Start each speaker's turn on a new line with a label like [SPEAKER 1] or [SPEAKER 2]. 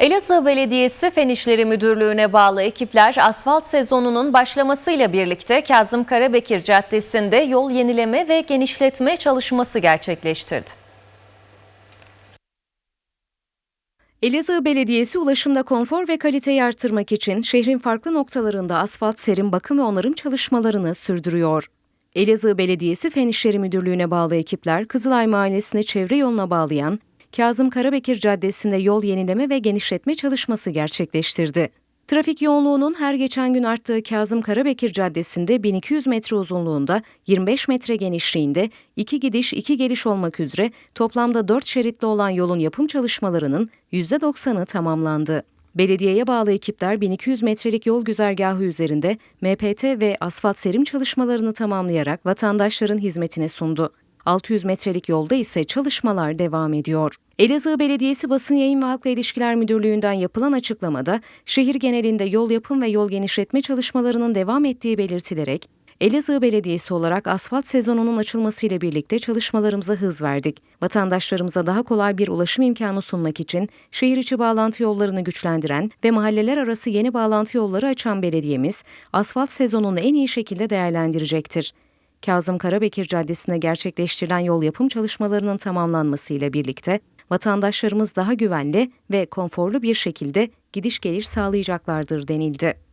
[SPEAKER 1] Elazığ Belediyesi Fen İşleri Müdürlüğü'ne bağlı ekipler asfalt sezonunun başlamasıyla birlikte Kazım Karabekir Caddesi'nde yol yenileme ve genişletme çalışması gerçekleştirdi.
[SPEAKER 2] Elazığ Belediyesi ulaşımda konfor ve kaliteyi artırmak için şehrin farklı noktalarında asfalt serim bakım ve onarım çalışmalarını sürdürüyor. Elazığ Belediyesi Fen İşleri Müdürlüğü'ne bağlı ekipler Kızılay Mahallesi'ne çevre yoluna bağlayan Kazım Karabekir Caddesi'nde yol yenileme ve genişletme çalışması gerçekleştirdi. Trafik yoğunluğunun her geçen gün arttığı Kazım Karabekir Caddesi'nde 1200 metre uzunluğunda, 25 metre genişliğinde, 2 gidiş 2 geliş olmak üzere toplamda 4 şeritli olan yolun yapım çalışmalarının %90'ı tamamlandı. Belediyeye bağlı ekipler 1200 metrelik yol güzergahı üzerinde MPT ve asfalt serim çalışmalarını tamamlayarak vatandaşların hizmetine sundu. 600 metrelik yolda ise çalışmalar devam ediyor. Elazığ Belediyesi Basın Yayın ve Halkla İlişkiler Müdürlüğü'nden yapılan açıklamada şehir genelinde yol yapım ve yol genişletme çalışmalarının devam ettiği belirtilerek Elazığ Belediyesi olarak asfalt sezonunun açılmasıyla birlikte çalışmalarımıza hız verdik. Vatandaşlarımıza daha kolay bir ulaşım imkanı sunmak için şehir içi bağlantı yollarını güçlendiren ve mahalleler arası yeni bağlantı yolları açan belediyemiz asfalt sezonunu en iyi şekilde değerlendirecektir. Kazım Karabekir Caddesi'ne gerçekleştirilen yol yapım çalışmalarının tamamlanmasıyla birlikte vatandaşlarımız daha güvenli ve konforlu bir şekilde gidiş geliş sağlayacaklardır denildi.